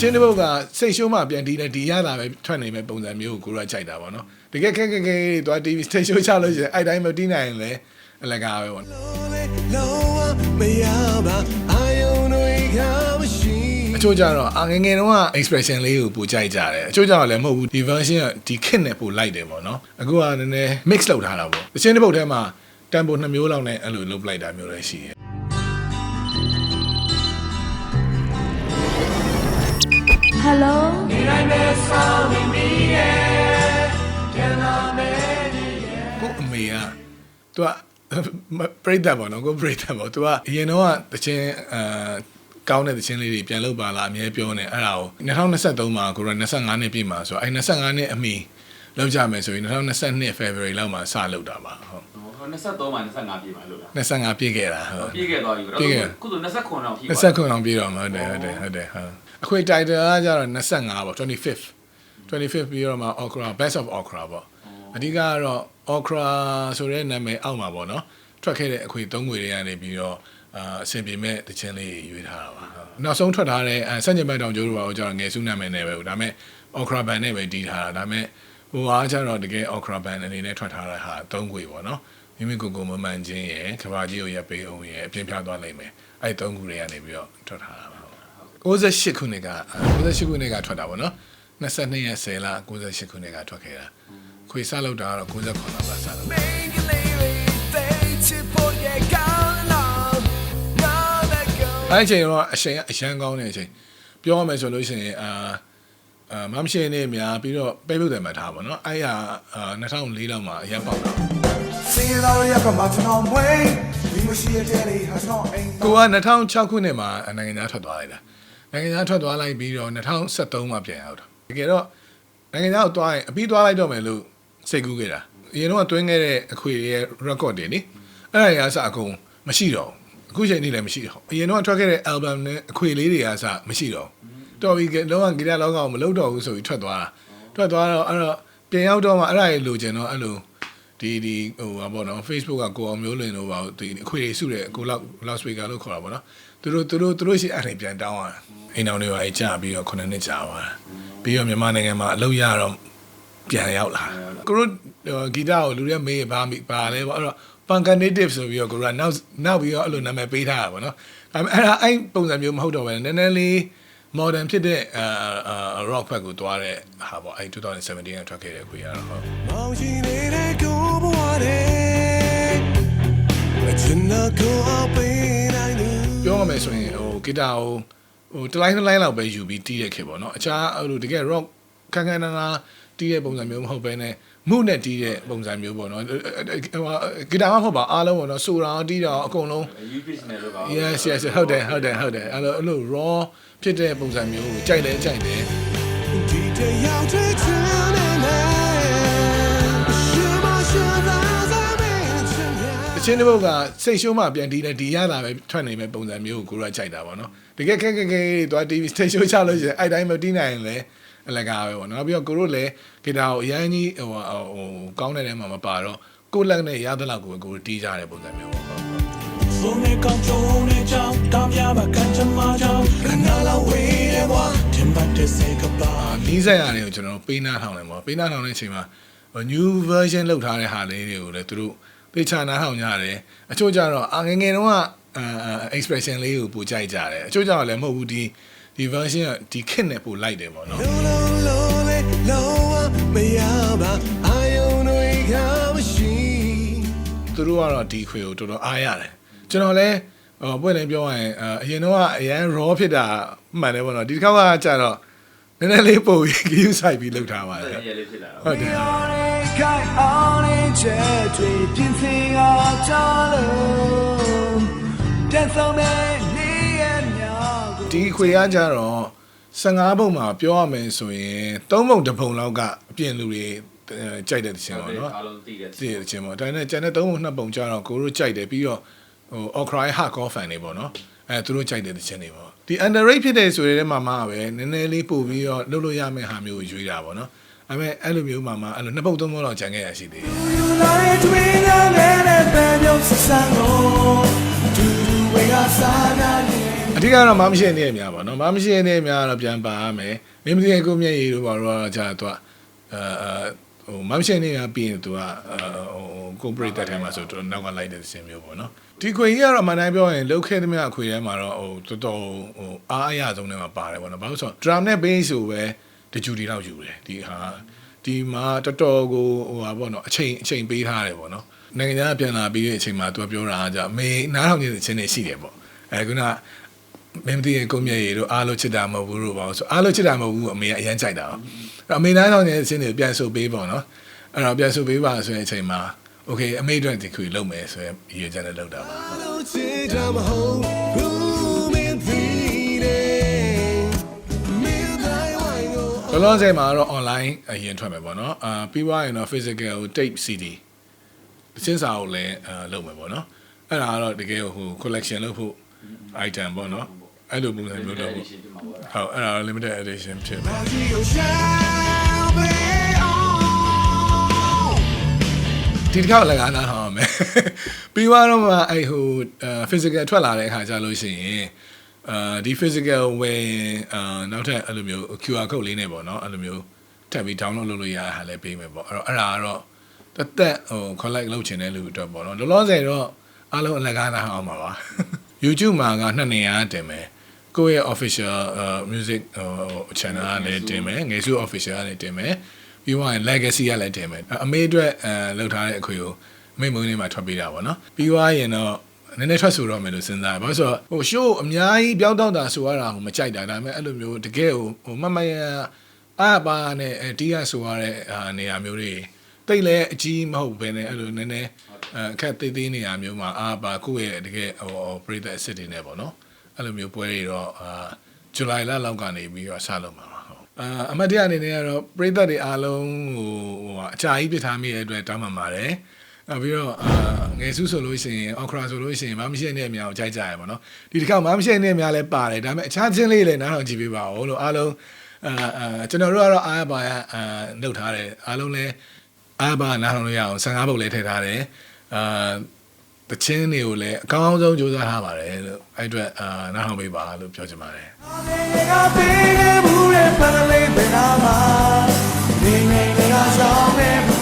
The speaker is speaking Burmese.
ချင်းတစ်ပုတ်ကစိတ်ရှုံးမှပြန်တီးတယ်ဒီရတာပဲထွက်နေမဲ့ပုံစံမျိုးကိုကိုရကြိုက်တာပေါ့နော်တကယ်ခက်ခက်ခဲခဲသွား TV စိတ်ရှုံးချလို့ရှိရင်အဲ့တိုင်းမတီးနိုင်ရင်လည်းအလကားပဲပေါ့နော်လုံးဝမရပါအာယုံတွေကမရှိအချို့ကြတော့အငယ်ငယ်တုန်းက expression လေးကိုပိုကြိုက်ကြတယ်အချို့ကြတော့လည်းမဟုတ်ဘူးဒီ version ကဒီ kit နဲ့ပိုလိုက်တယ်ပေါ့နော်အခုကနည်းနည်း mix လုပ်ထားတာပေါ့တချင်းတစ်ပုတ်ထဲမှာတန်ပိုနှစ်မျိုးလောက်နဲ့အဲ့လိုလုပ်လိုက်တာမျိုးလည်းရှိတယ် Hello ကိုအမေကသူကပြိတ္တပေါ့နော်ကိုပြိတ္တပေါ့သူကအရင်တော့တချင်းအာကောင်းတဲ့တချင်းလေးတွေပြန်လုပ်ပါလားအမြဲပြောနေအဲ့ဒါကို2023မှာကိုရ25နှစ်ပြည့်မှာဆိုအဲ့25နှစ်အမီလောက်ကြမယ်ဆိုရင်2022 February လောက်မှာစလုပ်တာပါဟုတ် 23မှာ25ပြည့်မှာလို့လား25ပြည့်ခဲ့တာဟုတ်ပြည့်ခဲ့သွားပြီပြည့်ခဲ့ခုဆို29လောက်ပြည့်29အောင်ပြည့်တော့မှာဟုတ်တယ်ဟုတ်တယ်ဟုတ်တယ်ဟုတ်အခွေ title ကကြတော့25ပေါ့ 25th 25th ပြီးတော့မှ Okra Best of Okra ပေါ့အဓိကကတော့ Okra ဆိုတဲ့နာမည်အောက်မှာပေါ့နော်ထွက်ခဲ့တဲ့အခွေ၃ငွေတွေကနေပြီးတော့အာအဆင်ပြေမဲ့တခြင်းလေးရွေးထားတာပါဟုတ်နောက်ဆုံးထွက်ထားတဲ့အဲစัญญဘတ်တောင်ကျိုးတို့ပါတော့ကျတော့ငယ်စုနာမည်နဲ့ပဲဒါပေမဲ့ Okra band နဲ့ပဲတီးထားတာဒါပေမဲ့ ဟိုအားကျတော့တကယ် Okra band အနေနဲ့ထွက်ထားတဲ့ဟာ၃ငွေပေါ့နော်မိမိကိုယ်ကိုယ်မမှန်ခြင်းရယ်ခဘာကြီးကိုရပ်ပေးအောင်ရယ်အပြင်းပြသွားနိုင်မယ်အဲ့၃ခုတွေကနေပြီးတော့ထွက်ထားတာပါ68ခုနှစ်က68ခုနှစ်ကထွက်တာပေါ့နော်22ရက်10လ68ခုနှစ်ကထွက်ခဲ့တာခွေစလောက်တာကတော့69လပါစလောက် Make it lady they to forget gone along now that go အဲ့ဒီအချိန်တော့အချိန်ကအရန်ကောင်းတဲ့အချိန်ပြောရမယ်ဆိုလို့ရှိရင်အာ အာမမရှိနေများပြီးတော့ပဲပြုတ်တယ်မှတ်ထားပါတော့အဲ့ရအာ2004လောက်မှာအရန်ပေါက်တာ Sing it all up from my town way we wish you a daddy has not ain't ကိုက2006ခုနှစ်မှာနိုင်ငံသားထွက်သွားလိုက်တာနိုင်ငံသားထွက်သွားလိုက်ပြီးတော့2013မှာပြန်ရောက်တာတကယ်တော့နိုင်ငံသားကိုသွားရင်အပြီးသွားလိုက်တော့မယ်လို့စိတ်ကူးခဲ့တာအရင်တော့တွင်းခဲ့တဲ့အခွေရဲ့ record တွေနိအဲ့ဒါတွေအစအကုန်မရှိတော့ဘူးအခုချိန်ထိလည်းမရှိတော့ဘူးအရင်တော့ထွက်ခဲ့တဲ့ album နဲ့အခွေလေးတွေကအစမရှိတော့ဘူး တော်ပြီလောကဂီတလောကကိုမလုပ်တော့ဘူးဆိုပြီးထွက်သွားတာထွက်သွားတော့အဲ့တော့ပြန်ရောက်တော့မှအဲ့ဒါတွေလိုချင်တော့အဲ့လိုဒီဒီဟိုပါပေါ့နော် Facebook ကကိုအောင်မျိုးလင်တို့ပါဒီအခွေတွေစုတယ်ကိုလောက် last week လို့ခေါ်တာပေါ့နော်သူတို့သူတို့သူတို့ရှိအဲ့ဒါပြန်တောင်းရတာအိမ်အောင်တွေပါအကြပြီးတော့9နှစ်ကြာသွားတာပြီးတော့မြန်မာနိုင်ငံမှာအလုပ်ရတော့ပြန်ရောက်လာကိုတို့ဂီတကိုလူတွေမေးပါမိပါလဲပေါ့အဲ့တော့ Punkative ဆိုပြီးတော့ကိုကနောက်နောက်ပြီးတော့အဲ့လိုနာမည်ပေးထားတာပေါ့နော်ဒါပေမဲ့အဲ့ဒါအဲ့ပုံစံမျိုးမဟုတ်တော့ဘဲနည်းနည်းလေး modern ဖြစ်တဲ့အာအာ rock ဘက်ကိုသွားတဲ့ဟာပေါ့အဲ့2017ကထွက်ခဲ့တဲ့ခွေရတော့ဟုတ်မောင်ကြီးနေတဲ့ကိုဘဝတဲ့အချင်နာကိုအပေးနိုင်သူပြောရမယ်ဆိုရင်ဟိုဂီတာကိုဟိုတစ်လိုင်းတစ်လိုင်းလောက်ပဲယူပြီးတီးတဲ့ခေတ်ပေါ့နော်အခြားအဲ့လိုတကယ် rock ခန်းခန်းနာနာ တီးတဲ့ပုံစံမျိုးမဟုတ်ဘဲနဲ့မှုနဲ့တီးတဲ့ပုံစံမျိုးပေါ့နော်ဟိုဂီတာမှမဟုတ်ပါအားလုံးပေါ့နော်ဆိုတာတီးတာအကုန်လုံးယူပစ်နေလို့ပါ yes yes ဟုတ်တယ်ဟုတ်တယ်ဟုတ်တယ်အဲ့လိုအဲ့လို raw ဖြစ်တဲ့ပုံစံမျိုးကိုကြိုက်လဲကြိုက်တယ်ဒီတယောက်တည်းချမ်းနေမယ်ရှိမရှိသာသာမင်းချင်ရတချင်းတစ်ပုတ်ကစိတ်ရှုံးမှပြန်တီးတယ်ဒီရတာပဲထွက်နေမဲ့ပုံစံမျိုးကိုကိုရကြိုက်တာပေါ့နော်တကယ်ခက်ခက်ခဲခဲသွား TV စိတ်ရှုံးချလို့ရှိရင်အဲ့တိုင်းမတီးနိုင်ရင်လည်း အလကားပဲပေါ့နော်ပြီးတော့ကိုတို့လည်းဂီတာကိုအရန်ကြီးဟိုဟိုကောင်းတဲ့ထဲမှာမပါတော့ကိုယ့်လက်နဲ့ရသလောက်ကိုကိုတီးကြတဲ့ပုံစံမျိုးပေါ့ဟုတ်ဆုံးနေကောင်းချုံနေကြောင်းတောင်းပြပါကန်ချမကြောင်းခဏလောက်ဝေးရကွာတင်ပတ်တဲ့စေကပါအာနီးစက်ရတယ်ကိုကျွန်တော်ပေးနာထောင်တယ်ပေါ့ပေးနာထောင်တဲ့အချိန်မှာဟို new version လောက်ထားတဲ့ဟာလေးတွေကိုလည်းသူတို့သိချာနားထောင်ကြတယ်အချို့ကျတော့အငယ်ငယ်တုန်းကအာ expression လေးကိုပိုကြိုက်ကြတယ်အချို့ကျတော့လည်းမဟုတ်ဘူးဒီ ဒီ version ကဒီ kit နဲ့ပိုလိုက်တယ်ပေါ့နော်လုံးလုံးလုံးလေးလုံးဝမရပါအာယုံတွေကမရှိသူတို့ကတော့ဒီခွေကိုတော်တော်အားရတယ်ကျွန်တော်လည်းဟိုပွင့်နေပြောရရင်အာအရင်တော့ကအရန် raw ဖြစ်တာမှန်တယ်ပေါ့နော်ဒီတစ်ခါကကျတော့နည်းနည်းလေးပိုပြီး view site ပြီးလောက်ထားပါတယ်ရဲလေးဖြစ်လာတော့ဟုတ်တယ်ခိုင်အောင်နေချက်တွေပြင်ဆင်အားချလို့တက်ဆုံးတဲ့နေရမြော က်ကိုဒီခွေကကြတော့15ပုံမှာပြောရမယ်ဆိုရင်3ပုံတစ်ပုံလောက်ကအပြင်လူတွေအဲကြိုက်တဲ့တခြင်းပေါ့နော်အားလုံးသိတယ်သိတဲ့တခြင်းပေါ့ဒါနဲ့ကျန်တဲ့3ပုံ2ပုံကျတော့ကိုတို့ကြိုက်တယ်ပြီးတော့ဟို Okra hardcore fan တွေပေါ့နော်အဲသူတို့ကြိုက်တဲ့တခြင်းတွေပေါ့ဒီ underrate ဖြစ်တဲ့ဆိုတဲ့မှာမှပဲနည်းနည်းလေးပို့ပြီးတော့လုပ်လို့ရမယ့်ဟာမျိုးကိုရွေးတာပေါ့နော်အဲမဲ့အဲ့လိုမျိုးမှာမှအဲ့လိုနှစ်ပုံသုံးပုံလောက်ကြံခဲ့ရရှိသေးတယ် You like to be the man that been your son တူတူဝေကစားနာနေအဓဓိကတော့မမရှိတဲ့နေရာများပါနော်မမရှိတဲ့နေရာများတော့ပြန်ပါရမယ်မင်းမသိတဲ့ကိုမျက်ရည်တို့ဘာလို့ကြာတော့အဲဟိုမမရှိတဲ့နေရာပြီးရင်သူကဟိုကိုပရိသတ်ထဲမှာဆိုတော့နောက်ကလိုက်တဲ့စင်မျိုးပေါ့နော်ဒီခွေကြီးကတော့မနိုင်ပြောရင်လုတ်ခဲသမျှအခွေထဲမှာတော့ဟိုတော်တော်ဟိုအားအရဆုံးထဲမှာပါတယ်ပေါ့နော်ဘာလို့ဆိုတော့ drum နဲ့ bass ဆိုပဲတကြူတီလောက်ယူတယ်ဒီဟာဒီမှာတော်တော်ကိုဟိုဟာပေါ့နော်အချိန်အချိန်ပေးထားတယ်ပေါ့နော်နိုင်ငံခြားပြန်လာပြီးတဲ့အချိန်မှာသူကပြောတာကကြာမေနားထောင်နေတဲ့ချင်းတွေရှိတယ်ပေါ့အဲခုနက မင်းမသိရင်ကုန်းမြတ်ရေတို့အားလို့ချစ်တာမဟုတ်ဘူးလို့ပါဆိုအားလို့ချစ်တာမဟုတ်ဘူးအမေကအရန်ကြိုက်တာတော့အမေသားဆောင်တဲ့အစင်းတွေပြန်ဆိုပေးပေါ့နော်အဲ့တော့ပြန်ဆိုပေးပါဆိုတဲ့အချိန်မှာ okay အမေအတွက်ဒီခုလုပ်မယ်ဆိုရင်ရည်ကြတဲ့လုပ်တာပါအားလို့ချစ်တာမဟုတ်ဘူးဘလောဆိုင်မှာတော့ online အရင်ထွက်မယ်ပေါ့နော်အာပြီးွားရင်တော့ physical ကို tape CD တချင်းစာကိုလည်းလုပ်မယ်ပေါ့နော်အဲ့ဒါကတော့တကယ်ဟို collection လုပ်ဖို့ item ပေါ့နော် အဲ့လိုပုံစံမျိုးလုပ်ဖို့ရှင်ပြမှာပေါ့ဟုတ်အဲ့ဒါတော့ limited edition ဖြစ်မယ်ဒီတစ်ခါလည်းကားနားထောင်ရမယ်ပြီးသွားတော့မှအဲ့ဟိုအာ physical ထွက်လာတဲ့အခါကျလို့ရှိရင်အာဒီ physical ဝင်အာနောက်ထပ်အဲ့လိုမျိုး QR code လေးနဲ့ပေါ့နော်အဲ့လိုမျိုးထပ်ပြီး download လုပ်လို့ရတာလည်းပေးမယ်ပေါ့အဲ့တော့အဲ့ဒါကတော့တသက်ဟို collect လုပ်ချင်တဲ့လူအတွက်ပေါ့နော်လောလောဆယ်တော့အားလုံးအလကားနားအောင်ပါပါ YouTube မှာကနှစ်နေရာတင်မယ် ကိုယ့်ရဲ့ official uh, music ဟို channel ကလည်းတင်မယ်ငယ်စု official ကလည်းတင်မယ်ပြီးသွားရင် legacy ကလည်းတင်မယ်အမေအတွက်အဲလောက်ထားတဲ့အခွေကိုအမေမွေးနေ့မှာထွက်ပေးတာပေါ့နော်ပြီးသွားရင်တော့နည်းနည်းထွက်ဆိုတော့မယ်လို့စဉ်းစားတယ်ဘာလို့ဆိုတော့ဟို show အများကြီးပြောင်းတောက်တာဆိုရတာဟိုမကြိုက်တာဒါပေမဲ့အဲ့လိုမျိုးတကယ်ဟိုဟိုမမရအားပါနဲ့အဲတီးရဆိုရတဲ့အာနေရာမျိုးတွေတိတ်လဲအကြီးမဟုတ်ဘဲနဲ့အဲ့လိုနည်းနည်းအဲအခက်သေးသေးနေရာမျိုးမှာအားပါကိုယ့်ရဲ့တကယ်ဟိုပရိသတ်အစ်စ်တွေနဲ့ပေါ့နော် အဲ့လိုမျိုးပွဲတွေတော့အာဇူလိုင်လလောက်ကနေပြီးတော့ဆက်လုပ်မှာပါဟုတ်အာအမတ်တရအနေနဲ့ကတော့ပရိသတ်တွေအားလုံးဟိုဟိုအကြာကြီးပြထားမိတဲ့အတွက်တောင်းပန်ပါတယ်နောက်ပြီးတော့အာငယ်စုဆိုလို့ရှိရင်အော်ခရာဆိုလို့ရှိရင်မမရှိတဲ့အများကိုကြိုက်ကြရပါတော့ဒီတစ်ခါမမရှိတဲ့အများလည်းပါတယ်ဒါပေမဲ့အခြားချင်းလေးလည်းနားထောင်ကြည့်ပေးပါဦးလို့အားလုံးအာအာကျွန်တော်တို့ကတော့အားပါရအာနှုတ်ထားတယ်အားလုံးလည်းအားပါနားထောင်လို့ရအောင်15ပုတ်လည်းထည့်ထားတယ်အာ တခြင်းတွေကိုလည်းအကောင်းဆုံးကြိုးစားထားပါတယ်လို့အဲ့အတွက်အာနားထောင်ပေးပါလို့ပြောချင်ပါတယ်နေနေကဆောင်နေ